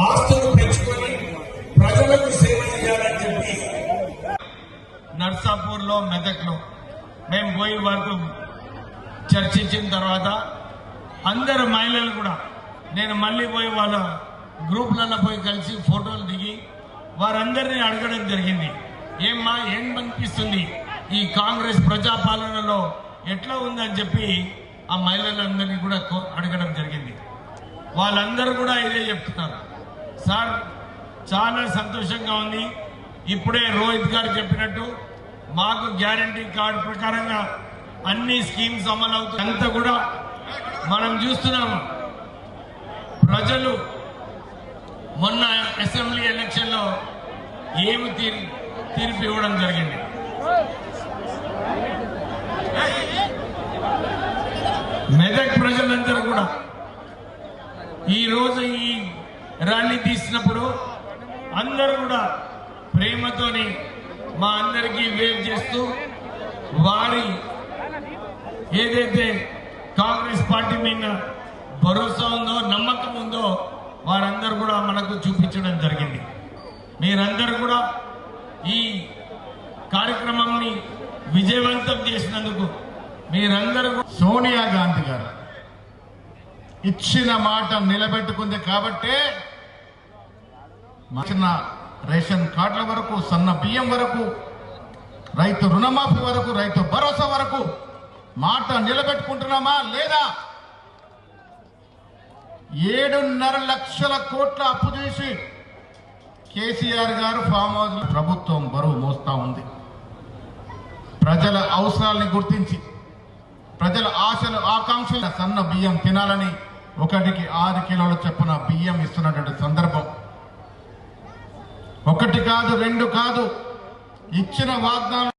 ఆస్తులు పెంచుకొని ప్రజలకు సేవ చేయాలని చెప్పి నర్సాపూర్లో మెదక్లో మేము పోయి వరకు చర్చించిన తర్వాత అందరు మహిళలు కూడా నేను మళ్ళీ పోయి వాళ్ళ గ్రూప్లలో పోయి కలిసి ఫోటోలు దిగి వారందరినీ అడగడం జరిగింది. ఏమ్మా ఏం అనిపిస్తుంది ఈ కాంగ్రెస్ ప్రజాపాలనలో ఎట్లా ఉందని చెప్పి ఆ మహిళలందరినీ కూడా కో- అడగడం జరిగింది. వాళ్ళందరూ కూడా ఇదే చెప్తున్నారు. సార్ చాలా సంతోషంగా ఉంది. ఇప్పుడే రోహిత్ గారు చెప్పినట్టు మాకు గ్యారంటీ కార్డు ప్రకారంగా అన్ని స్కీమ్స్ అమలు అవుతాయి అంతా కూడా మనం చూస్తున్నాము ప్రజలు మొన్న అసెంబ్లీ ఎలక్షన్లో ఏమి తీర్ తీర్పు ఇవ్వడం జరిగింది? మెదక్ ప్రజలందరూ కూడా ఈరోజు ఈ ర్యాలీ తీసినప్పుడు అందరూ కూడా ప్రేమతోని మా అందరికీ వేవ్ చేస్తూ వారి ఏదైతే కాంగ్రెస్ పార్టీ మీద భరోసా ఉందో నమ్మకం ఉందో వారందరూ కూడా మనకు చూపించడం జరిగింది. మీరందరూ కూడా ఈ కార్యక్రమాన్ని విజయవంతం చేసినందుకు మీరందరూ సోనియా గాంధీ గారు ఇచ్చిన మాట నిలబెట్టుకుంది కాబట్టే చిన్న రేషన్ కార్డుల వరకు సన్న బియ్యం వరకు రైతు రుణమాఫీ వరకు రైతు భరోసా వరకు మాట నిలబెట్టుకుంటున్నామా లేదా? ఏడున్నర లక్షల కోట్ల అప్పు చేసి కేసీఆర్ గారు ఫామ్ హౌస్ ప్రభుత్వం బరువు మోస్తా ఉంది. ప్రజల అవసరాలని గుర్తించి ప్రజల ఆశలు ఆకాంక్షలు సన్న బియ్యం తినాలని ఒకటికి ఆరు కిలోల చొప్పున బియ్యం ఇస్తున్నటువంటి సందర్భం. ఒకటి కాదు రెండు కాదు. ఇచ్చిన వాగ్దానం